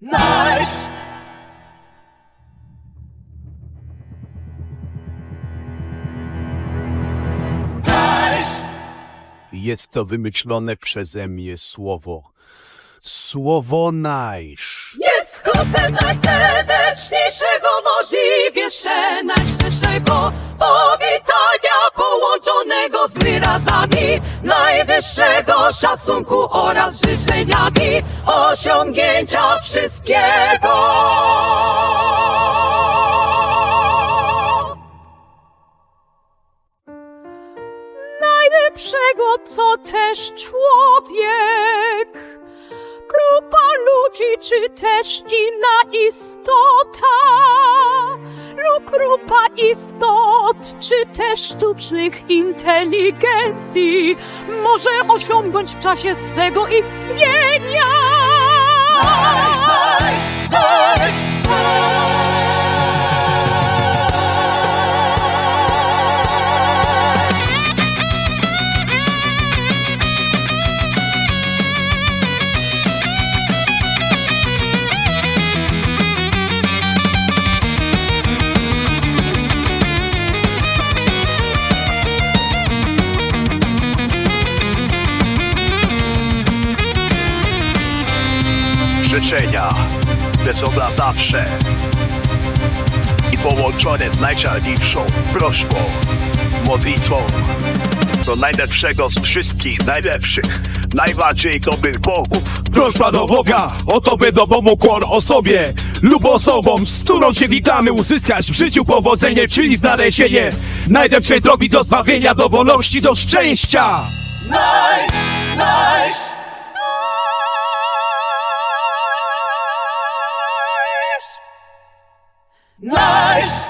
Nasz! Jest to wymyślone przeze mnie słowo. Słowo najsz. Jest skrótem najserdeczniejszego, możliwie powitania połączonego z wyrazami najwyższego szacunku oraz życzeniami osiągnięcia wszystkiego. Najlepszego, co też człowiek grupa ludzi, czy też inna istota, grupa istot, czy też sztucznych inteligencji może osiągnąć w czasie swego istnienia. Życzenia, te są na zawsze i połączone z najczarniejszą prośbą, modlitwą do najlepszego z wszystkich najlepszych, najbardziej dobrych bogów. Prośba do Boga o to, by dobą ukłon osobie lub osobom, z którą się witamy, uzyskać w życiu powodzenie, czyli znalezienie najlepszej drogi do zbawienia, do wolności, do szczęścia. Nasz, nasz, Life.